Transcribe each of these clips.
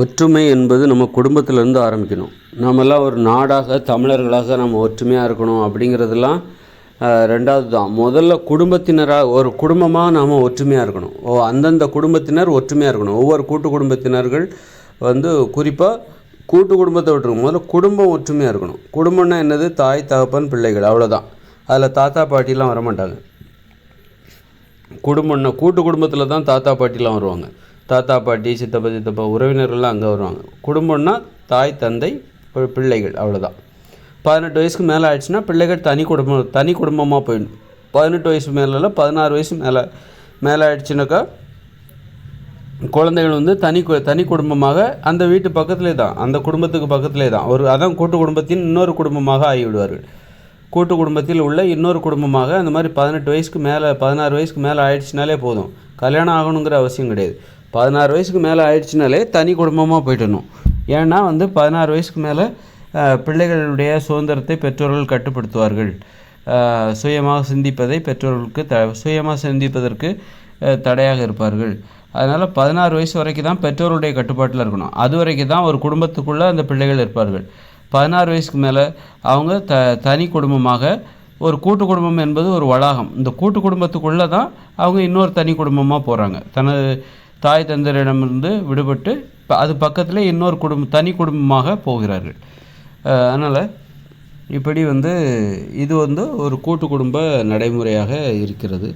ஒற்றுமை என்பது நம்ம குடும்பத்திலேருந்து ஆரம்பிக்கணும். நம்மெல்லாம் ஒரு நாடாக தமிழர்களாக நம்ம ஒற்றுமையாக இருக்கணும் அப்படிங்கிறதெல்லாம் ரெண்டாவது தான். முதல்ல குடும்பத்தினராக ஒரு குடும்பமாக நாம் ஒற்றுமையாக இருக்கணும். ஓ அந்தந்த குடும்பத்தினர் ஒற்றுமையாக இருக்கணும். ஒவ்வொரு கூட்டு குடும்பத்தினர்கள் வந்து குறிப்பாக கூட்டு குடும்பத்தை விட்டுருக்கும் முதல்ல குடும்பம் ஒற்றுமையாக இருக்கணும். குடும்பம்னா என்னது? தாய் தகப்பன் பிள்ளைகள். அவ்வளோதான் அதில் தாத்தா பாட்டிலாம் வரமாட்டாங்க. குடும்பம்னா கூட்டு குடும்பத்தில் தான் தாத்தா பாட்டிலாம் வருவாங்க. தாத்தா பாட்டி சித்தப்பா சித்தப்பா உறவினர்கள்லாம் அங்கே வருவாங்க. குடும்பம்னா தாய் தந்தை பிள்ளைகள் அவ்வளோதான் பதினெட்டு வயசுக்கு மேலே ஆயிடுச்சுன்னா பிள்ளைகள் தனி குடும்பம் தனி குடும்பமாக போயிடும். பதினெட்டு வயசு மேலே பதினாறு வயசு மேலே மேலே ஆயிடுச்சுனாக்கா குழந்தைகள் வந்து தனி கு- தனி குடும்பமாக அந்த வீட்டு பக்கத்திலே தான் அந்த குடும்பத்துக்கு பக்கத்திலே தான். ஒரு அதான் கூட்டு குடும்பத்தின் இன்னொரு குடும்பமாக ஆகிவிடுவார்கள். கூட்டு குடும்பத்தில் உள்ள இன்னொரு குடும்பமாக அந்த மாதிரி பதினெட்டு வயசுக்கு மேலே பதினாறு வயசுக்கு மேலே ஆயிடுச்சுனாலே போதும். கல்யாணம் ஆகணுங்கிற அவசியம் கிடையாது. பதினாறு வயசுக்கு மேலே ஆயிடுச்சுனாலே தனி குடும்பமாக போயிட்டணும் ஏன்னா வந்து பதினாறு வயசுக்கு மேலே பிள்ளைகளுடைய சுதந்திரத்தை பெற்றோர்கள் கட்டுப்படுத்துவார்கள். சுயமாக சிந்திப்பதை பெற்றோர்களுக்கு த சுயமாக சிந்திப்பதற்கு தடையாக இருப்பார்கள். அதனால் பதினாறு வயசு வரைக்கும் தான் பெற்றோருடைய கட்டுப்பாட்டில் இருக்கணும். அது வரைக்கும் தான் ஒரு குடும்பத்துக்குள்ளே அந்த பிள்ளைகள் இருப்பார்கள். பதினாறு வயசுக்கு மேலே அவங்க த தனி குடும்பமாக ஒரு கூட்டு குடும்பம் என்பது ஒரு வளாகம். இந்த கூட்டு குடும்பத்துக்குள்ளே தான் அவங்க இன்னொரு தனி குடும்பமாக போகிறாங்க தனது தாய் தந்தரிடமிருந்து விடுபட்டு அது பக்கத்தில் இன்னொரு குடும்பம் தனி குடும்பமாக போகிறார்கள். அதனால் இப்படி வந்து இது வந்து ஒரு கூட்டு குடும்ப நடைமுறையாக இருக்கிறது.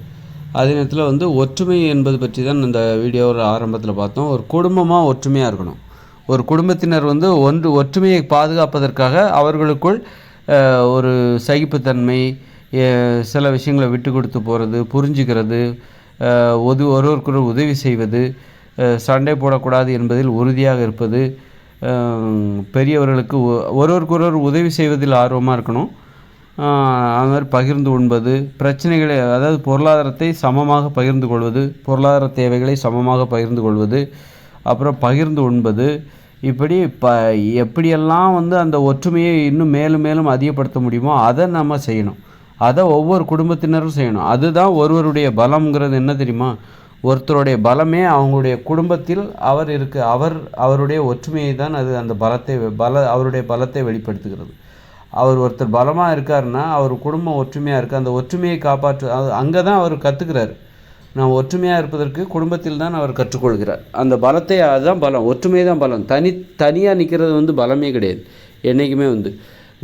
அதே நேரத்தில் வந்து ஒற்றுமை என்பது பற்றி தான் இந்த வீடியோவில் ஆரம்பத்தில் பார்த்தோம். ஒரு குடும்பமாக ஒற்றுமையாக இருக்கணும். ஒரு குடும்பத்தினர் வந்து ஒன்று ஒற்றுமையை பாதுகாப்பதற்காக அவர்களுக்குள் ஒரு சகிப்புத்தன்மை சில விஷயங்களை விட்டு கொடுத்து போகிறது புரிஞ்சுக்கிறது ஒது ஒருவருக்கொரு உதவி செய்வது சண்டை போடக்கூடாது என்பதில் உறுதியாக இருப்பது பெரியவர்களுக்கு ஒ- ஒருவருக்கொருவர் உதவி செய்வதில் ஆர்வமாக இருக்கணும். அது மாதிரி பகிர்ந்து உண்பது பிரச்சனைகளை அதாவது பொருளாதாரத்தை சமமாக பகிர்ந்து கொள்வது பொருளாதார தேவைகளை சமமாக பகிர்ந்து கொள்வது அப்புறம் பகிர்ந்து உண்பது. இப்படி ப எப்படியெல்லாம் வந்து அந்த ஒற்றுமையை இன்னும் மேலும் மேலும் அதிகப்படுத்த முடியுமோ அதை நம்ம செய்யணும். அதை ஒவ்வொரு குடும்பத்தினரும் செய்யணும். அதுதான் ஒருவருடைய பலம்ங்கிறது என்ன தெரியுமா? ஒருத்தருடைய பலமே அவங்களுடைய குடும்பத்தில் அவர் இருக்கு. அவர் அவருடைய ஒற்றுமையை தான் அது அந்த பலத்தை பல அவருடைய பலத்தை வெளிப்படுத்துகிறது. அவர் ஒருத்தர் பலமாக இருக்காருன்னா அவர் குடும்பம் ஒற்றுமையாக இருக்குது அந்த ஒற்றுமையை காப்பாற்று அங்கே தான் அவர் கற்றுக்கிறார் நான் ஒற்றுமையாக இருப்பதற்கு குடும்பத்தில் தான் அவர் கற்றுக்கொள்கிறார். அந்த பலத்தை அதுதான் பலம். ஒற்றுமை தான் பலம். தனி தனியாக நிற்கிறது வந்து பலமே கிடையாது. என்றைக்குமே வந்து.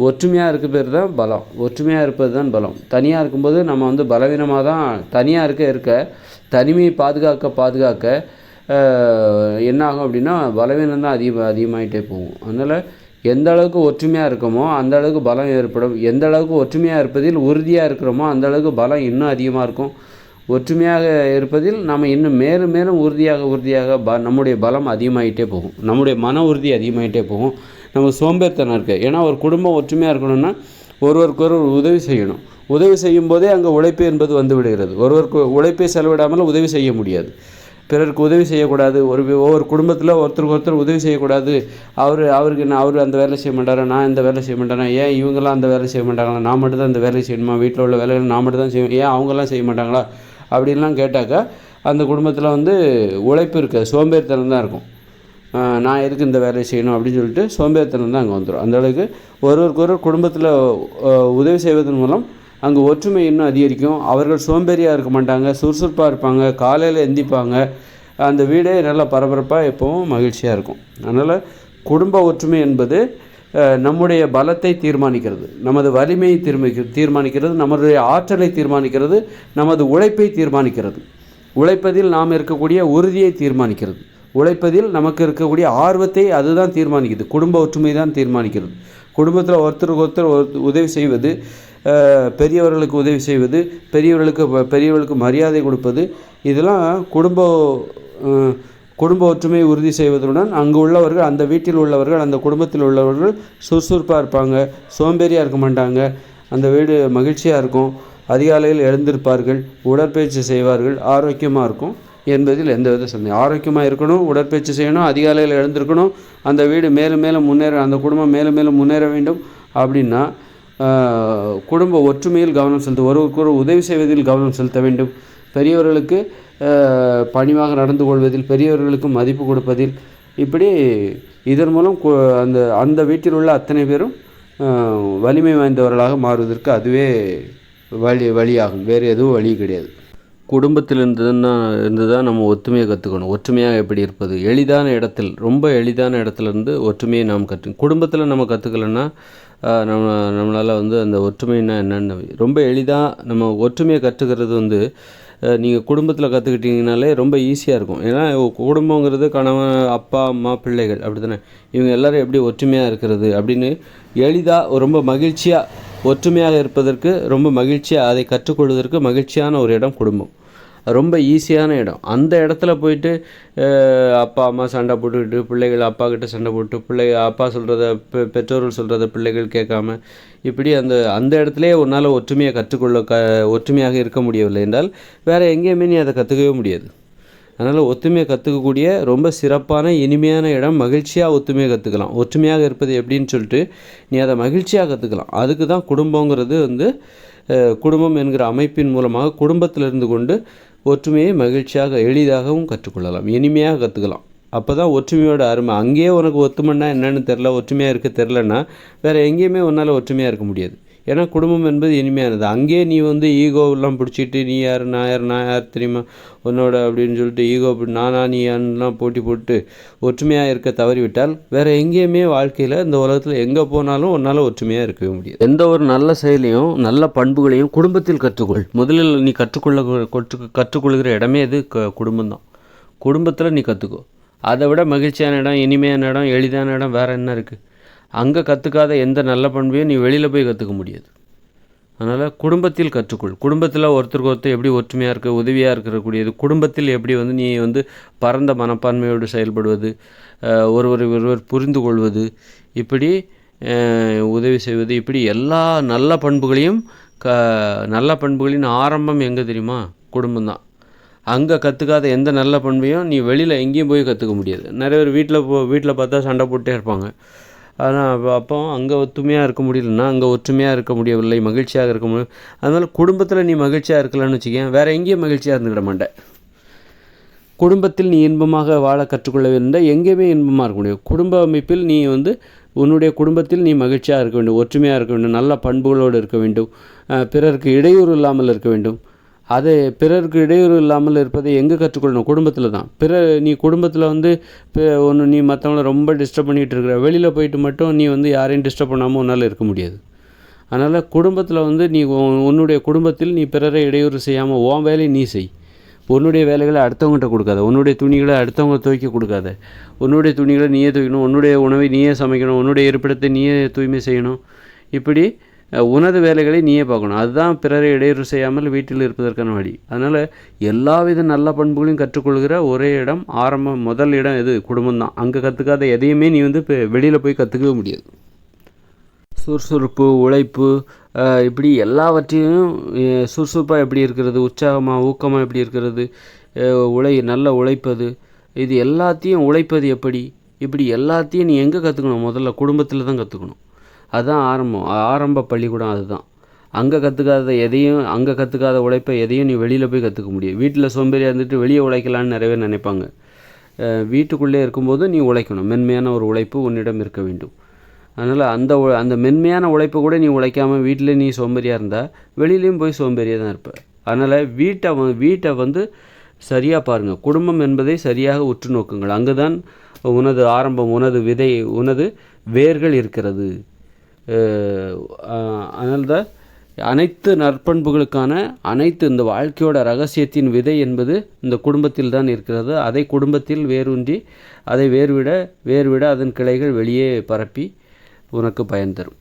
ஒற்றுமையாக இருக்க பேர் தான் பலம். ஒற்றுமையாக இருப்பது தான் பலம். தனியாக இருக்கும்போது நம்ம வந்து பலவீனமாக தான் தனியாக இருக்க இருக்க தனிமையை பாதுகாக்க பாதுகாக்க என்ன ஆகும் அப்படின்னா பலவீனம் தான் அதிக அதிகமாகிட்டே போகும். அதனால் எந்த அளவுக்கு ஒற்றுமையாக இருக்கோமோ அந்த அளவுக்கு பலம் ஏற்படும். எந்த அளவுக்கு ஒற்றுமையாக இருப்பதில் உறுதியாக இருக்கிறோமோ அந்த அளவுக்கு பலம் இன்னும் அதிகமாக இருக்கும். ஒற்றுமையாக இருப்பதில் நம்ம இன்னும் மேலும் மேலும் உறுதியாக உறுதியாக ப நம்முடைய பலம் அதிகமாகிட்டே போகும். நம்முடைய மன உறுதி அதிகமாகிட்டே போகும். நம்ம சோம்பேறித்தனம் இருக்குது ஏன்னா ஒரு குடும்பம் ஒற்றுமையாக இருக்கணும்னா ஒருவருக்கொருவர் உதவி செய்யணும். உதவி செய்யும் போதே அங்கே உழைப்பு என்பது வந்து விடுகிறது. ஒருவருக்கு உழைப்பை செலவிடாமல் உதவி செய்ய முடியாது. பிறருக்கு உதவி செய்யக்கூடாது. ஒரு ஒவ்வொரு குடும்பத்தில் ஒருத்தருக்கு ஒருத்தர் உதவி செய்யக்கூடாது. அவர் அவருக்கு நான் அவர் அந்த வேலை செய்ய மாட்டாரா? நான் இந்த வேலை செய்ய மாட்டேனா? ஏன் இவங்கெல்லாம் அந்த வேலை செய்ய மாட்டாங்களா? நான் மட்டும் தான் இந்த வேலை செய்யணுமா? வீட்டில் உள்ள வேலைகள் நான் மட்டும் தான் செய்வேன். ஏன் அவங்கெல்லாம் செய்ய மாட்டாங்களா? அப்படின்லாம் கேட்டாக்கா அந்த குடும்பத்தில் வந்து உழைப்பு இருக்காது. சோம்பேறித்தனம் தான் இருக்கும். நான் எதுக்கு இந்த வேலையை செய்யணும் அப்படின்னு சொல்லிட்டு சோம்பேறித்தனம் தான் அங்கே வந்துடும் அந்தளவுக்கு ஒருவருக்கு ஒருவர் குடும்பத்தில் உதவி செய்வதன் மூலம் அங்கே ஒற்றுமை இன்னும் அதிகரிக்கும். அவர்கள் சோம்பேறியாக இருக்க மாட்டாங்க சுறுசுறுப்பாக இருப்பாங்க காலையில் எந்திப்பாங்க. அந்த வீடே நல்லா பரபரப்பாக எப்பவும் மகிழ்ச்சியாக இருக்கும். அதனால் குடும்ப ஒற்றுமை என்பது நம்முடைய பலத்தை தீர்மானிக்கிறது. நமது வலிமையை தீர்மானிக்க தீர்மானிக்கிறது. நம்முடைய ஆற்றலை தீர்மானிக்கிறது. நமது உழைப்பை தீர்மானிக்கிறது. உழைப்பதில் நாம் இருக்கக்கூடிய உறுதியை தீர்மானிக்கிறது. உழைப்பதில் நமக்கு இருக்கக்கூடிய ஆர்வத்தை அதுதான் தீர்மானிக்குது. குடும்ப ஒற்றுமை தான் தீர்மானிக்கிறது. குடும்பத்தில் ஒருத்தருக்கு ஒருத்தர் ஒரு- உதவி செய்வது பெரியவர்களுக்கு உதவி செய்வது பெரியவர்களுக்கு பெரியவர்களுக்கு மரியாதை கொடுப்பது இதெல்லாம் குடும்ப குடும்ப ஒற்றுமையை உறுதி செய்வதுடன் அங்கு உள்ளவர்கள் அந்த வீட்டில் உள்ளவர்கள் அந்த குடும்பத்தில் உள்ளவர்கள் சுறுசுறுப்பாக இருப்பாங்க சோம்பேறியாக இருக்க மாட்டாங்க அந்த வீடு மகிழ்ச்சியாக இருக்கும் அதிகாலையில் எழுந்திருப்பார்கள் உடற்பயிற்சி செய்வார்கள் ஆரோக்கியமாக இருக்கும் என்பதில் எந்தவித சந்தேகம். ஆரோக்கியமாக இருக்கணும் உடற்பயிற்சி செய்யணும் அதிகாலையில் எழுந்திருக்கணும் அந்த வீடு மேலும் மேலும் முன்னேற அந்த குடும்பம் மேலும் மேலும் முன்னேற வேண்டும் அப்படின்னா குடும்ப ஒற்றுமையில் கவனம் செலுத்த ஒருவருக்கு ஒரு உதவி செய்வதில் கவனம் செலுத்த வேண்டும். பெரியவர்களுக்கு பணிவாக நடந்து கொள்வதில் பெரியவர்களுக்கு மதிப்பு கொடுப்பதில் இப்படி இதன் மூலம் அந்த அந்த வீட்டில் உள்ள அத்தனை பேரும் வலிமை வாய்ந்தவர்களாக மாறுவதற்கு அதுவே வழி வழியாகும். வேறு எதுவும் வழி கிடையாது. குடும்பத்தில் இருந்ததுன்னா இருந்து தான் நம்ம ஒற்றுமையை கற்றுக்கணும் ஒற்றுமையாக எப்படி இருப்பது? எளிதான இடத்தில் ரொம்ப எளிதான இடத்துல இருந்து ஒற்றுமையை நாம் கற்று குடும்பத்தில் நம்ம கற்றுக்கலன்னா நம்ம நம்மளால் வந்து அந்த ஒற்றுமைன்னா என்னென்னு ரொம்ப எளிதாக நம்ம ஒற்றுமையை கற்றுக்கிறது வந்து நீங்கள் குடும்பத்தில் கற்றுக்கிட்டீங்கனாலே ரொம்ப ஈஸியாக இருக்கும். ஏன்னா குடும்பங்கிறது கணவன் அப்பா அம்மா பிள்ளைகள் அப்படி தானே இவங்க எல்லோரும் எப்படி ஒற்றுமையாக இருக்கிறது அப்படின்னு எளிதாக ரொம்ப மகிழ்ச்சியாக ஒற்றுமையாக இருப்பதற்கு ரொம்ப மகிழ்ச்சியாக அதை கற்றுக்கொள்வதற்கு மகிழ்ச்சியான ஒரு இடம் குடும்பம். ரொம்ப ஈஸியான இடம். அந்த இடத்துல போயிட்டு அப்பா அம்மா சண்டை போட்டுக்கிட்டு பிள்ளைகள் அப்பா கிட்ட சண்டை போட்டு பிள்ளை அப்பா சொல்கிறத பெ பெற்றோர்கள் சொல்கிறத பிள்ளைகள் கேட்காம இப்படி அந்த அந்த இடத்துலையே உன்னால் ஒற்றுமையை கற்றுக்கொள்ள க ஒற்றுமையாக இருக்க முடியவில்லை என்றால் வேறு எங்கேயுமே நீ அதை கற்றுக்கவே முடியாது. அதனால் ஒற்றுமையை கற்றுக்கக்கூடிய ரொம்ப சிறப்பான இனிமையான இடம் மகிழ்ச்சியாக ஒற்றுமையை கற்றுக்கலாம் ஒற்றுமையாக இருப்பது எப்படின்னு சொல்லிட்டு நீ அதை மகிழ்ச்சியாக கற்றுக்கலாம் அதுக்கு தான் குடும்பங்கிறது வந்து குடும்பம் என்கிற அமைப்பின் மூலமாக குடும்பத்தில் இருந்து கொண்டு ஒற்றுமையை மகிழ்ச்சியாக எளிதாகவும் கற்றுக்கொள்ளலாம். இனிமையாக கற்றுக்கலாம் அப்போ தான் ஒற்றுமையோட அருமை. அங்கேயே உனக்கு ஒத்துமைன்னா என்னென்னு தெரில ஒற்றுமையாக இருக்க தெரிலன்னா வேறு எங்கேயுமே உன்னால் ஒற்றுமையாக இருக்க முடியாது. ஏன்னா குடும்பம் என்பது இனிமையானது. அங்கேயே நீ வந்து ஈகோவெல்லாம் பிடிச்சிட்டு நீ யார் நான் யார் நான் யார் தெரியுமா? உன்னோட அப்படின்னு சொல்லிட்டு ஈகோ நானா நீ யான்லாம் போட்டி போட்டு ஒற்றுமையாக இருக்க தவறிவிட்டால் வேறு எங்கேயுமே வாழ்க்கையில் இந்த உலகத்தில் எங்கே போனாலும் உன்னால் ஒற்றுமையாக இருக்கவே முடியாது. எந்த ஒரு நல்ல செயலையும் நல்ல பண்புகளையும் குடும்பத்தில் கற்றுக்கொள். முதலில் நீ கற்றுக்கொள்ள கற்றுக்கொள்கிற இடமே இது க குடும்பம்தான். குடும்பத்தில் நீ கற்றுக்கோ அதை விட மகிழ்ச்சியான இடம் இனிமையான இடம் எளிதான இடம் வேறு என்ன இருக்குது அங்கே கற்றுக்காத எந்த நல்ல பண்பையும் நீ வெளியில் போய் கற்றுக்க முடியாது. அதனால் குடும்பத்தில் கற்றுக்கொள். குடும்பத்தில் ஒருத்தருக்கு ஒருத்தர் எப்படி ஒற்றுமையாக இருக்க உதவியாக இருக்கக்கூடியது குடும்பத்தில் எப்படி வந்து நீ வந்து பரந்த மனப்பான்மையோடு செயல்படுவது ஒருவர் ஒருவரை ஒருவர் புரிந்து கொள்வது இப்படி உதவி செய்வது இப்படி எல்லா நல்ல பண்புகளையும் க நல்ல பண்புகளின் ஆரம்பம் எங்கே தெரியுமா? குடும்பம்தான். அங்கே கற்றுக்காத எந்த நல்ல பண்பையும் நீ வெளியில் எங்கேயும் போய் கற்றுக்க முடியாது. நிறைய பேர் வீட்டில் போ வீட்டில் பார்த்தா சண்டை போட்டே இருப்பாங்க. ஆனால் அப்போ அப்போ அங்கே ஒற்றுமையாக இருக்க முடியலன்னா அங்கே ஒற்றுமையாக இருக்க முடியவில்லை மகிழ்ச்சியாக இருக்க முடியும் அதனால் குடும்பத்தில் நீ மகிழ்ச்சியாக இருக்கலாம்னு வச்சுக்கேன் வேறு எங்கேயும் மகிழ்ச்சியாக இருந்துக்கிட மாட்டேன். குடும்பத்தில் நீ இன்பமாக வாழ கற்றுக்கொள்ள வேண்டும் எங்கேயுமே இன்பமாக இருக்க முடியும் குடும்ப அமைப்பில் நீ வந்து உன்னுடைய குடும்பத்தில் நீ மகிழ்ச்சியாக இருக்க வேண்டும் ஒற்றுமையாக இருக்க வேண்டும் நல்ல பண்புகளோடு இருக்க வேண்டும் பிறருக்கு இடையூறு இல்லாமல் இருக்க வேண்டும். அதை பிறருக்கு இடையூறு இல்லாமல் இருப்பதை எங்கே கற்றுக்கொள்ளணும்? குடும்பத்தில் தான். பிற நீ குடும்பத்தில் வந்து ஒன்று நீ மற்றவங்கள ரொம்ப டிஸ்டர்ப் பண்ணிகிட்டு இருக்கிற வெளியில் போயிட்டு மட்டும் நீ வந்து யாரையும் டிஸ்டர்ப் பண்ணாமல் உன்னால் இருக்க முடியாது. அதனால் குடும்பத்தில் வந்து நீ உன்னுடைய குடும்பத்தில் நீ பிறரை இடையூறு செய்யாமல் உன் வேலையை நீ செய். உன்னுடைய வேலைகளை அடுத்தவங்ககிட்ட கொடுக்காத. உன்னுடைய துணிகளை அடுத்தவங்க துவைக்க கொடுக்காத. உன்னுடைய துணிகளை நீயே துவைக்கணும். உன்னுடைய உணவை நீயே சமைக்கணும். உன்னுடைய இருப்பிடத்தை நீயே தூய்மை செய்யணும். இப்படி உனது வேலைகளை நீயே பார்க்கணும். அதுதான் பிறரை இடையூறு செய்யாமல் வீட்டில் இருப்பதற்கான வழி. அதனால் எல்லாவித நல்ல பண்புகளையும் கற்றுக்கொள்கிற ஒரே இடம் ஆரம்பம் முதல் இடம் எது குடும்பம் தான் அங்கே கற்றுக்காத எதையுமே நீ வந்து இப்போ வெளியில் போய் கற்றுக்கவே முடியாது. சுறுசுறுப்பு உழைப்பு இப்படி எல்லாவற்றையும் சுறுசுறுப்பாக எப்படி இருக்கிறது உற்சாகமாக ஊக்கமாக எப்படி இருக்கிறது உழை நல்ல உழைப்பது இது எல்லாத்தையும் உழைப்பது எப்படி? இப்படி எல்லாத்தையும் நீ எங்கே கற்றுக்கணும் முதல்ல குடும்பத்தில் தான் கற்றுக்கணும் அதுதான் ஆரம்பம். ஆரம்ப பள்ளிக்கூடம் அதுதான். அங்கே கற்றுக்காத எதையும் அங்கே கற்றுக்காத உழைப்பை எதையும் நீ வெளியில் போய் கற்றுக்க முடியும் வீட்டில் சோம்பேறியாக இருந்துட்டு வெளியே உழைக்கலான்னு நிறைய பேர் நினைப்பாங்க. வீட்டுக்குள்ளே இருக்கும்போது நீ உழைக்கணும். மென்மையான ஒரு உழைப்பு உன்னிடம் இருக்க வேண்டும். அதனால் அந்த உ- அந்த மென்மையான உழைப்பை கூட நீ உழைக்காமல் வீட்டில் நீ சோம்பேறியாக இருந்தால் வெளியிலையும் போய் சோம்பேறியாக தான் இருப்ப. அதனால் வீட்டை வீட்டை வந்து சரியாக பாருங்கள் குடும்பம் என்பதை சரியாக உற்று நோக்குங்கள் அங்கு தான் உனது ஆரம்பம் உனது விதை உனது வேர்கள் இருக்கிறது. அதனால் தான் அனைத்து நற்பண்புகளுக்கான அனைத்து இந்த வாழ்க்கையோட ரகசியத்தின் விதை என்பது இந்த குடும்பத்தில் தான் இருக்கிறது. அதை குடும்பத்தில் வேரூன்றி அதை வேர்விட வேர்விட அதன் கிளைகள் வெளியே பரப்பி உனக்கு பயன் தரும்.